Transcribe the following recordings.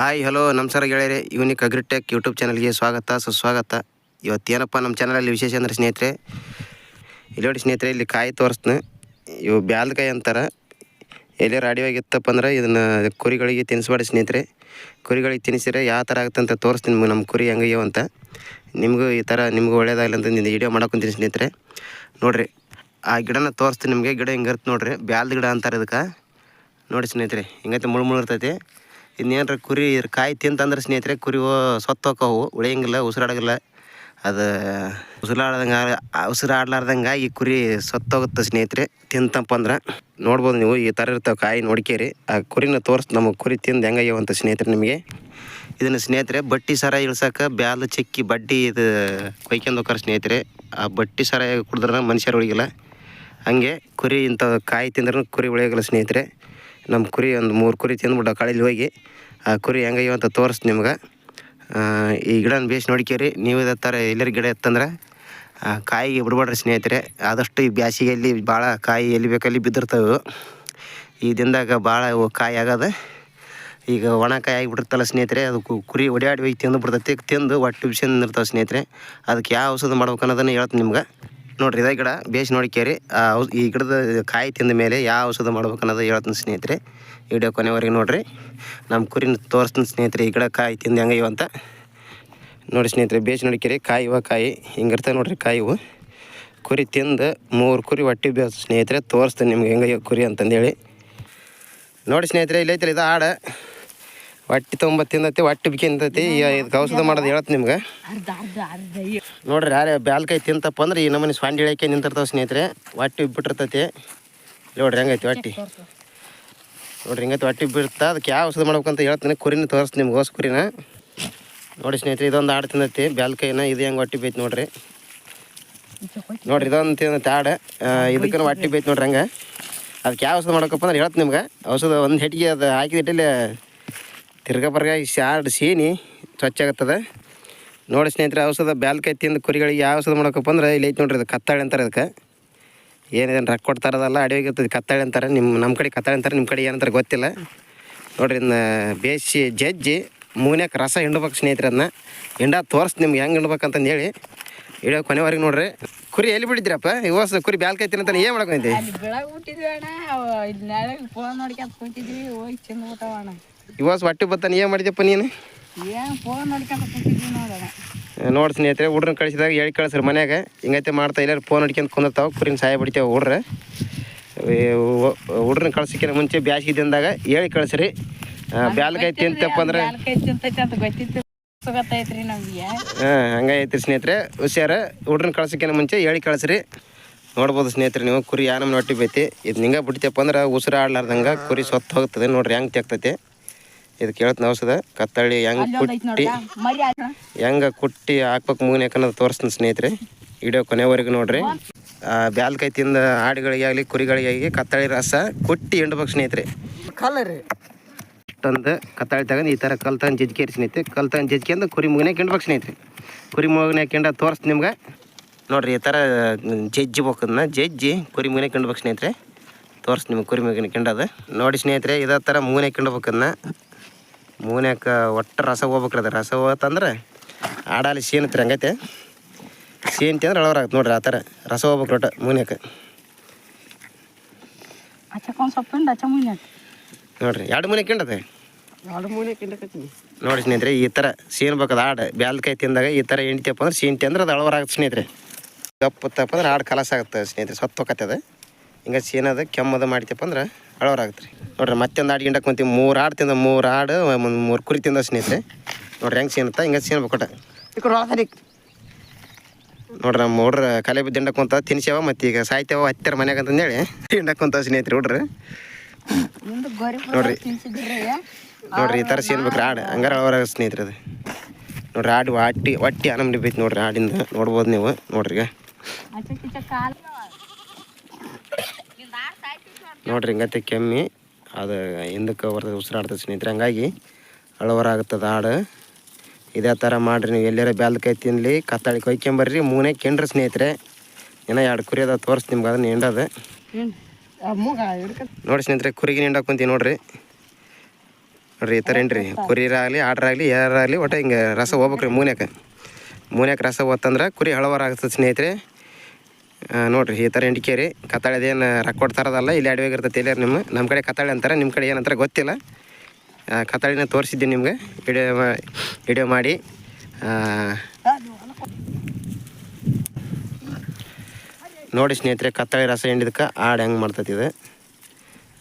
Hi, hello, ನಮಸ್ಕಾರ ಗೆಳೆಯರೆ. Unique agritech YouTube ಚಾನಲ್ಗೆ ಸ್ವಾಗತ, ಸುಸ್ವಾಗತ. ಇವತ್ತೇನಪ್ಪ ನಮ್ಮ ಚಾನಲಲ್ಲಿ ವಿಶೇಷ ಅಂದರೆ ಸ್ನೇಹಿತರೆ? ಇಲ್ಲಿ ನೋಡಿ ಸ್ನೇಹಿತರೆ, ಇಲ್ಲಿ ಕಾಯಿ ತೋರಿಸ್ತೀನಿ. ಇವು ಬ್ಯಾಲ್ದ ಕಾಯಿ ಅಂತಾರೆ. ಎಲ್ಲಿ ರಾಡಿಯಾಗಿತ್ತಪ್ಪ ಅಂದ್ರೆ ಇದನ್ನು ಕುರಿಗಳಿಗೆ ತಿನ್ನಿಸ್ಬೇಡಿ ಸ್ನೇಹಿತರೆ. ಕುರಿಗಳಿಗೆ ತಿನ್ನಿಸಿದ್ರೆ ಯಾವ ಥರ ಆಗುತ್ತೆ ಅಂತ ತೋರಿಸ್ತೀನಿ ನಿಮ್ಗೆ ನಮ್ಮ ಕುರಿ ಹೆಂಗಯ್ಯೋ ಅಂತ. ನಿಮಗೂ ಈ ಥರ ನಿಮಗೂ ಒಳ್ಳೇದಾಗಲಿ ಅಂತ ನಿಂದು ವಿಡಿಯೋ ಮಾಡ್ಕೊತೀನಿ ಸ್ನೇಹಿತರೆ. ನೋಡಿರಿ, ಆ ಗಿಡನ ತೋರಿಸ್ತೀನಿ ನಿಮಗೆ. ಗಿಡ ಹಿಂಗಿರುತ್ತೆ ನೋಡಿರಿ. ಬ್ಯಾಲ್ದ ಗಿಡ ಅಂತಾರೆ ಇದಕ್ಕೆ. ನೋಡಿ ಸ್ನೇಹಿತರೆ, ಹಿಂಗೈತೆ ಮುಳು ಮುಳು ಇರ್ತೈತಿ. ಇನ್ನೇನ್ರ ಕುರಿ ಕಾಯಿ ತಿಂತಂದ್ರೆ ಸ್ನೇಹಿತರೆ ಕುರಿ ಸತ್ತೋಕವು ಉಳಿಯಂಗಿಲ್ಲ, ಉಸಿರಾಡಂಗಿಲ್ಲ. ಅದು ಉಸಿರಾಡ್ದಂಗೆ ಉಸಿರಾಡ್ಲಾರ್ದಂಗೆ ಈ ಕುರಿ ಸತ್ತೋಗುತ್ತೆ ಸ್ನೇಹಿತರೆ, ತಿಂತಪ್ಪ ಅಂದ್ರೆ. ನೋಡ್ಬೋದು ನೀವು, ಈ ಥರ ಇರ್ತಾವೆ ಕಾಯಿ ನೋಡ್ಕೇರಿ. ಆ ಕುರಿನ ತೋರಿಸ್ ನಮಗೆ ಕುರಿ ತಿಂದು ಹೆಂಗಾಗ್ಯಾವ ಅಂತ ಸ್ನೇಹಿತರೆ ನಿಮಗೆ. ಇದನ್ನು ಸ್ನೇಹಿತರೆ, ಬಟ್ಟಿ ಸರ ಇಳ್ಸಕ್ಕೆ ಬ್ಯಾಲ್, ಚಿಕ್ಕಿ, ಬಡ್ಡಿ ಇದು ಕೊಯ್ಕೊಂಡು ಹೋಗ್ತಾರೆ ಸ್ನೇಹಿತರೆ. ಆ ಬಟ್ಟಿ ಸರ ಕುಡಿದ್ರೆ ಮನುಷ್ಯರು ಉಳಿಗಿಲ್ಲ. ಹಂಗೆ ಕುರಿ ಇಂಥ ಕಾಯಿ ತಿಂದ್ರೂ ಕುರಿ ಉಳಿಯೋಗಿಲ್ಲ ಸ್ನೇಹಿತರೆ. ನಮ್ಮ ಕುರಿ ಒಂದು ಮೂರು ಕುರಿ ತಿಂದ್ಬಿಟ್ಟು ಕಾಳಿಲಿ ಹೋಗಿ ಆ ಕುರಿ ಹೆಂಗಯ್ಯೋ ಅಂತ ತೋರಿಸ್ತು ನಿಮ್ಗೆ. ಈ ಗಿಡನ ಬೇಸ್ ನೋಡ್ಕೇರಿ. ನೀವು ಇದೇ ಥರ ಎಲ್ಲರ ಗಿಡ ಎತ್ತಂದ್ರೆ ಆ, ಕಾಯಿಗೆ ಬಿಡ್ಬೇಡ್ರಿ ಸ್ನೇಹಿತರೆ. ಆದಷ್ಟು ಈ ಬ್ಯಾಸಿಗೆಯಲ್ಲಿ ಭಾಳ ಕಾಯಿ ಎಲ್ಲಿ ಬೇಕಲ್ಲಿ ಬಿದ್ದಿರ್ತವೆ. ಈ ದಿನದಾಗ ಭಾಳ ಕಾಯಿ ಆಗದ. ಈಗ ಒಣ ಕಾಯಿ ಆಗಿಬಿಟ್ಟಿರ್ತಲ್ಲ ಸ್ನೇಹಿತರೆ ಅದು ಕುರಿ ಒಡ್ಯಾಡಿ ಹೋಗಿ ತಿಂದು ಬಿಡ್ತೈತಿ. ತಿಂದು ಒಟ್ಟು ಬಿಸಿಂದ ಇರ್ತಾವೆ ಸ್ನೇಹಿತರೆ. ಅದಕ್ಕೆ ಯಾವ ಔಷಧ ಮಾಡ್ಬೇಕು ಅನ್ನೋದನ್ನು ಹೇಳ್ತೀನಿ ನಿಮ್ಗೆ. ನೋಡ್ರಿ, ಇದೇ ಗಿಡ. ಬೇಸ್ ನೋಡಿಕೇರಿ ಈ ಗಿಡದ ಕಾಯಿ ತಿಂದ ಮೇಲೆ ಯಾವ ಔಷಧ ಮಾಡ್ಬೇಕು ಅನ್ನೋದು ಹೇಳ್ತೀನಿ ಸ್ನೇಹಿತರೆ. ವಿಡಿಯೋ ಕೊನೆವರೆಗೆ ನೋಡ್ರಿ. ನಮ್ಮ ಕುರಿನ ತೋರಿಸ್ತೀನಿ ಸ್ನೇಹಿತರೆ, ಈ ಗಿಡ ಕಾಯಿ ತಿಂದು ಹೆಂಗೆ ಅಂತ. ನೋಡಿ ಸ್ನೇಹಿತರೆ ಬೇಸ್ ನೋಡಿಕೇರಿ ಕಾಯಿ ಇವ ಕಾಯಿ. ಹಿಂಗಿರ್ತವೆ ನೋಡ್ರಿ ಕಾಯಿ ಇವು. ಕುರಿ ತಿಂದು ಮೂರು ಕುರಿ ಹೊಟ್ಟೆ ಬೇಸ್ ಸ್ನೇಹಿತರೆ, ತೋರಿಸ್ತೀನಿ ನಿಮ್ಗೆ ಹೆಂಗೆ ಕುರಿ ಅಂತಂದೇಳಿ. ನೋಡಿ ಸ್ನೇಹಿತರೆ, ಇಲ್ಲೈತಲ್ಲ, ಇದು ಆಡ. ಹೊಟ್ಟೆ ತೊಂಬತ್ತು ತಿಂದತಿ ಹೊಟ್ಟೆ ಬಿಕ್ಕಿಂದತಿ ಇದಕ್ಕೆ ಔಷಧ ಮಾಡೋದು ಹೇಳತ್ ನಿಮ್ಗೆ. ನೋಡ್ರಿ ಯಾರೇ ಬ್ಯಾಲ್ಕಾಯಿ ತಿಂತಪ್ಪ ಅಂದ್ರೆ ಈ ನಮ್ಮನೆ ಸ್ವಾಂಡಿ ಇಳಕ್ಕೆ ನಿಂತಿರ್ತಾವೆ ಸ್ನೇಹಿತರೆ. ಹೊಟ್ಟೆ ಬಿಟ್ಟಿರ್ತೈತಿ. ನೋಡ್ರಿ ಹೆಂಗೈತಿ ಹೊಟ್ಟಿ? ನೋಡ್ರಿ ಹಿಂಗೈತಿ ಹೊಟ್ಟೆ ಬಿಡ್ತಾ? ಅದಕ್ಕೆ ಯಾವ ಔಷಧ ಮಾಡ್ಬೇಕಂತ ಹೇಳ್ತೀನಿ ಕುರಿನ ತೋರಿಸ್ತೀನಿ ನಿಮ್ಗೆ ಹೊಸ ಕುರಿನ. ನೋಡಿ ಸ್ನೇಹಿತರೆ ಇದೊಂದು ಆಡು ತಿಂದೈತಿ ಬ್ಯಾಲ್ಕಾಯಿನ ಇದು ಹೆಂಗೆ ಹೊಟ್ಟೆ ಬೈತಿ ನೋಡ್ರಿ. ನೋಡ್ರಿ ಇದೊಂದು ತಿಂದತಿ ಆಡು. ಇದಕ್ಕೂ ಹೊಟ್ಟೆ ಬೈತಿ ನೋಡ್ರಿ ಹಂಗೆ. ಅದಕ್ಕೆ ಯಾವ ಔಷಧ ಮಾಡ್ಬೇಕಪ್ಪ ಅಂದ್ರೆ ಹೇಳ್ತೀನಿ ನಿಮ್ಗೆ. ಔಷಧ ಒಂದು ಹೆಟ್ಟಿಗೆ ಅದು ಹಾಕಿದಿಟ್ಟಲ್ಲಿ ತಿರ್ಗಾ ಬರ್ಗ ಸಾರ್ಡ್ ಸೀನಿ ಸ್ವಚ್ಛ ಆಗತ್ತದ. ನೋಡಿ ಸ್ನೇಹಿತರೆ, ಔಷಧ ಬ್ಯಾಲ್ಕಾಯಿ ತಿಂದು ಕುರಿಗಳಿಗೆ ಯಾವ ಔಷಧ ಮಾಡೋಕಪ್ಪ ಅಂದ್ರೆ ಇಲ್ಲಿ ಐತಿ ನೋಡ್ರಿ ಅದು ಕತ್ತಾಳೆ ಅಂತಾರೆ ಅದಕ್ಕೆ ಏನೇನು ರೊಕ್ಕ ಕೊಡ್ತಾರದಲ್ಲ ಅಡವಿಗೆ ಇರ್ತದೆ, ಕತ್ತಾಳೆ ಅಂತಾರೆ. ನಿಮ್ಮ ನಮ್ಮ ಕಡೆ ಕತ್ತಾಳೆ ಅಂತಾರೆ ನಿಮ್ಮ ಕಡೆ ಏನಂತಾರೆ ಗೊತ್ತಿಲ್ಲ. ನೋಡ್ರಿ ಇದನ್ನ ಬೇಯಿಸಿ ಜಜ್ಜಿ ಮೂನ್ಯಾಕ ರಸ ಹಿಂಡ್ಬೇಕು ಸ್ನೇಹಿತರೆ ಅದನ್ನ ಹಿಂಡ ತೋರಿಸ್ ನಿಮ್ಗೆ ಹೆಂಗೆ ಹಿಂಡ್ಬೇಕಂತಂದು ಹೇಳಿ. ಇಡೋ ಕೊನೆವರೆಗೆ ನೋಡ್ರಿ. ಕುರಿ ಎಲ್ಲಿ ಬಿಟ್ಟಿದ್ರಪ್ಪ ಇವಾಗ ಕುರಿ ಬ್ಯಾಲ್ಕಾಯಿ ತಿನ್ನಂತಾನೆ ಏನು ಮಾಡ್ಕೊಂಡಿ ಅಲ್ಲಿ ಬೆಳಗ್ಗೆ ಹುಟ್ಟಿದ್ವಿ ಅಣ್ಣ. ಫೋನ್ ನೋಡ್ಕೊಂತ ಕುಂತಿದ್ವಿ, ಹೋಗಿ ಚೆಂದ ಇವತ್ತು ಹೊಟ್ಟೆ ಬತ್ತಾನ. ಏನು ಮಾಡಿದ್ಯಪ್ಪ ನೀನು? ನೋಡ್ ಸ್ನೇಹಿತರೆ ಹುಡ್ರನ್ನ ಕಳಿಸಿದಾಗ ಹೇಳಿ ಕಳಿಸ್ರಿ ಮನ್ಯಾಗ. ಹಿಂಗೈತೆ ಮಾಡ್ತಾ ಎಲ್ಲರೂ ಫೋನ್ ಹೊಡ್ಕೊಂತ ಕುಂದಿರ್ತಾವೆ. ಕುರಿನ ಸಹಾಯ ಬಿಡ್ತೇವೆ ಹುಡ್ರ. ಹುಡ್ರನ್ನ ಕಳ್ಸೋಕ್ಕಿಂತ ಮುಂಚೆ ಬ್ಯಾಸಿಗೆ ದಿನದಾಗ ಹೇಳಿ ಕಳಿಸ್ರಿ. ಬ್ಯಾಲ್ಕಾಯಿ ತಿಂತಪ್ಪ ಅಂದ್ರೆ ಹಾಂ ಹಂಗೈತಿ ಸ್ನೇಹಿತರೆ. ಹುಷಾರ ಹುಡ್ರನ್ನ ಕಳ್ಸೋಕ್ಕಿಂತ ಮುಂಚೆ ಹೇಳಿ ಕಳಿಸ್ರಿ. ನೋಡ್ಬೋದು ಸ್ನೇಹಿತರೆ ನೀವು ಕುರಿ ಯಾನಮ್ಮ ನಮ್ಗೆ ಹೊಟ್ಟಿ ಬೈತಿ. ಇದು ಹಿಂಗೆ ಬಿಡ್ತೇಪ್ಪ ಅಂದ್ರೆ ಉಸಿರು ಆಡ್ಲಾರ್ದಂಗೆ ಕುರಿ ಸೊತ್ತು ಹೋಗ್ತದೆ. ನೋಡ್ರಿ ಹೆಂಗೆ ತೆಗ್ತೈತಿ. ಇದಕ್ಕೆ ಕೇಳತ್ ಔಷಧ ಕತ್ತಳ್ಳಿ ಹೆಂಗೆ ಕುಟ್ಟಿ ಹೆಂಗ ಕುಟ್ಟಿ ಹಾಕ್ಬೇಕು ಮೂಗಿನ ಯಾಕಂದ್ರೆ ತೋರಿಸ್ತೀನಿ ಸ್ನೇಹಿತರೆ. ವಿಡಿಯೋ ಕೊನೆವರೆಗೂ ನೋಡ್ರಿ. ಆ ಬ್ಯಾಲ್ಕಾಯಿ ತಿಂದ ಆಡುಗಳಿಗೆ ಆಗಲಿ ಕುರಿಗಳಿಗೆ ಆಗಲಿ ಕತ್ತಳಿ ರಸ ಕುಟ್ಟಿ ಹಿಂಡ್ಬೇಕು ಸ್ನೇಹಿತರೆ. ಕಲರ್ ತಂದು ಕತ್ತಾಳಿ ತಗೊಂಡು ಈ ಥರ ಕಲ್ ತಗೊಂಡು ಜಜ್ಕೇರಿ ಸ್ನೇಹಿತರೆ. ಕಲ್ ತಗೊಂಡು ಜಜ್ಕೊಂಡು ಕುರಿ ಮೂಗಿನಾಗ ಕಿಂಡ್ಬೇಕು ಸ್ನೇಹಿತರೆ. ಕುರಿ ಮೂಗಿನಾಗ ಕಿಂಡ ತೋರಿಸ್ ನಿಮ್ಗೆ? ನೋಡ್ರಿ ಈ ಥರ ಜಜ್ಜಿಬೇಕು ಅದನ್ನ ಜಜ್ಜಿ ಕುರಿ ಮುಗಿನ ಕಿಂಡ್ಬೇಕು ಸ್ನೇಹಿತರೆ. ತೋರಿಸ್ ನಿಮ್ಗೆ ಕುರಿ ಮೂಗಿನ ಕಿಂಡದು ನೋಡಿ ಸ್ನೇಹಿತರೆ ಇದೇ ಥರ ಮೂನೆ ಕಿಂಡ್ಬೇಕು ಅದನ್ನ ಮೂನ್ಯಾಕ ಒಟ್ಟು ರಸ ಹೋಗ್ಬೇಕ್ರಿ ಅದು. ರಸ ಹೋತಂದ್ರೆ ಆಡಲ್ಲಿ ಸೀನತ್ರಿ ಹಂಗೈತೆ. ತಿಂದ್ರೆ ಅಂದ್ರೆ ಅಳವರಾಗತ್ತೆ ನೋಡ್ರಿ ಆ ಥರ. ರಸ ಹೋಗ್ಬೇಕು ಒಟ್ಟು ಮೂನ್ಯಾಕ. ನೋಡ್ರಿ ಎರಡು ಮೂನೆ ಕಿಂಡತೆ ನೋಡಿ ಸ್ನೇಹಿತರೆ ಈ ಥರ ಸೀನ್ಬೇಕು ಬೇಕದ ಆಡು. ಬ್ಯಾಲ್ಕಾಯಿ ತಿಂದಾಗ ಈ ಥರ ಎಂಟಿಯಪ್ಪ ಅಂದ್ರೆ ಸೀನ್ ಅಂದ್ರೆ ಅದು ಅಳವರಾಗುತ್ತೆ ಸ್ನೇಹಿತರೆ. ದಪ್ಪ ತಪ್ಪಂದ್ರೆ ಆಡು ಕಲಸ ಆಗುತ್ತೆ ಸ್ನೇಹಿತರೆ. ಸತ್ತು ಹೋಗತ್ತೆ ಅದು ಹಿಂಗೆ ಸೀನದ ಕೆಮ್ಮದ ಮಾಡ್ತಪ್ಪ ಅಂದ್ರೆ ಅಳವರಾಗತ್ತೆ ರೀ ನೋಡ್ರಿ ಮತ್ತೊಂದು ಆಡು ಗಿಂಡಕ್ಕೆ ಕುಂತೀವಿ. ಮೂರು ಆಡು ತಿಂದ ಮೂರು ಆಡು ಒಂದು ಮೂರು ಕುರಿ ತಿಂದ ಸ್ನೇಹಿತರೆ. ನೋಡ್ರಿ ಹೆಂಗೆ ಸೀನತ್ತ ಹಿಂಗೆ ಸೀನ್ಬೇಕು ಕೊಟ್ಟ ನೋಡ್ರಿ ನಮ್ಮ ಹುಡ್ರ ಕಲೆ ಬಿದ್ದು ಹಿಂಡಕ್ಕೆ ಕುಂತ ತಿನ್ಸ್ಯಾವ ಮತ್ತು ಈಗ ಸಾಯ್ತೇವ ಹತ್ತಿರ ಮನ್ಯಾಗ ಅಂತಂದೇಳಿ. ಹಿಂಡಕ್ಕೆ ಕುಂತ ಸ್ನೇಹಿತರೆ ಹುಡ್ರಿ. ನೋಡ್ರಿ. ನೋಡ್ರಿ ಈ ಥರ ಸೀನ್ಬೇಕ್ರಿ ಆಡು. ಹಂಗಾರೆ ಅಳವರಾಗ ಸ್ನೇಹಿತರೆ ಅದು. ನೋಡ್ರಿ ಆಡು ಹೊಟ್ಟಿ ಹೊಟ್ಟಿ ಆನಮನಿ ಬೈತಿ ನೋಡ್ರಿ ಆಡಿಂದ ನೋಡ್ಬೋದು ನೀವು ನೋಡ್ರಿ ಈಗ. ನೋಡ್ರಿ ಹಿಂಗತ್ತೆ ಕೆಮ್ಮಿ. ಅದು ಹಿಂದಕ್ಕೆ ಬರ್ತದೆ, ಉಸಿರಾಡ್ತದೆ ಸ್ನೇಹಿತರೆ. ಹಂಗಾಗಿ ಅಳವರಾಗುತ್ತದೆ ಹಾಡು. ಇದೇ ಥರ ಮಾಡಿರಿ, ನೀವು ಎಲ್ಲಾರ ಬ್ಯಾಲ್ಕಾಯಿ ತಿನ್ನಲಿ ಕತ್ತಾಳಿ ಕೊಯ್ಕೊಂಬರ್ರಿ ಮೂನೆ ಕೆಂಡ್ರಿ ಸ್ನೇಹಿತರೆ. ಏನೋ ಎರಡು ಕುರಿ ಅದ ತೋರಿಸ್ ನಿಮ್ಗೆ ಅದನ್ನ ಹಿಂಡದು. ನೋಡಿ ಸ್ನೇಹಿತರೆ, ಕುರಿಗೆ ಹಿಂಡಕ್ಕೆ ಕುಂತೀವಿ ನೋಡ್ರಿ. ನೋಡ್ರಿ, ಈ ಥರ ಏನ್ರಿ? ಕುರಿರಾಗಲಿ, ಆಡ್ರಾಗಲಿ ಯಾರಾಗಲಿ ಒಟ್ಟು ಹಿಂಗೆ ರಸ ಹೋಗ್ಬೇಕ್ರಿ ಮೂನ್ಯಾಕ. ಮೂನ್ಯಾಕ ರಸ ಹೋತಂದ್ರೆ ಕುರಿ ಹಳವರ ಆಗ್ತದೆ ಸ್ನೇಹಿತರೆ. ನೋಡ್ರಿ, ಈ ಥರ ಎಂಟಿಕೆ ಕತ್ತಾಳೆದೇನು ರೊಕ್ಕ ಕೊಡ್ತಾರದಲ್ಲ ಇಲ್ಲಿ ಅಡವಿಗೆ ಇರ್ತೈತೆ ಎಲ್ಲಾರು ನಿಮ್ಮ. ನಮ್ಮ ಕಡೆ ಕತ್ತಾಳೆ ಅಂತಾರೆ ನಿಮ್ಮ ಕಡೆ ಏನಂತಾರೆ ಗೊತ್ತಿಲ್ಲ. ಕತ್ತಾಳಿನ ತೋರಿಸಿದ್ದೀನಿ ನಿಮ್ಗೆ. ವಿಡಿಯೋ ವಿಡಿಯೋ ಮಾಡಿ. ನೋಡಿ ಸ್ನೇಹಿತರೆ ಕತ್ತಾಳೆ ರಸ ಹಿಂಡಿದಕ್ಕೆ ಆಡು ಹೆಂಗೆ ಮಾಡ್ತೈತಿ ಇದು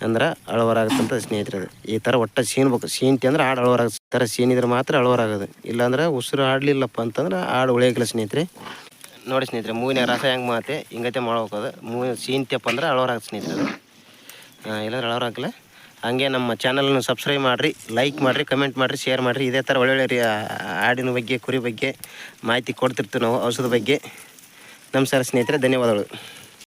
ಅಂದ್ರೆ ಅಳವರಾಗತ್ತಂತ ಸ್ನೇಹಿತರೆ ಅದು. ಈ ಥರ ಒಟ್ಟು ಸೀನ್ಬೇಕು ಸೀನ್ತಿ ಅಂದ್ರೆ ಆಡು ಅಳವರಾಗ ಥರ ಸೀನಿದ್ರೆ ಮಾತ್ರ ಅಳವರಾಗೋದು. ಇಲ್ಲಾಂದ್ರೆ ಉಸಿರು ಆಡಲಿಲ್ಲಪ್ಪ ಅಂತಂದ್ರೆ ಆಡು ಉಳಿಯೋಗಿಲ್ಲ ಸ್ನೇಹಿತರೆ. ನೋಡಿ ಸ್ನೇಹಿತರೆ, ಮೂವಿನ ರಸ ಹೆಂಗೆ ಮಾತೆ ಹಿಂಗತೆ ಮಾಡ್ಬೇಕದು ಅದು. ಮೂ ಅಂದರೆ ಅಂದ್ರೆ ಹಾಕಿ ಸ್ನೇಹಿತರೆ ಅದು. ಇಲ್ಲಾಂದ್ರೆ ಅಳವರಾಗಲ್ಲ ಹಂಗೆ ನಮ್ಮ ಚಾನಲನ್ನು ಸಬ್ಸ್ಕ್ರೈಬ್ ಮಾಡಿರಿ ಲೈಕ್ ಮಾಡಿರಿ ಕಮೆಂಟ್ ಮಾಡಿರಿ ಶೇರ್ ಮಾಡಿರಿ. ಇದೇ ಥರ ಒಳ್ಳೊಳ್ಳೆ ರೀ ಆಡಿನ ಬಗ್ಗೆ, ಕುರಿ ಬಗ್ಗೆ ಮಾಹಿತಿ ಕೊಡ್ತಿರ್ತೀವಿ ನಾವು ಔಷಧ ಬಗ್ಗೆ. ನಮಸ್ಕಾರ ಸ್ನೇಹಿತರೆ, ಧನ್ಯವಾದಗಳು.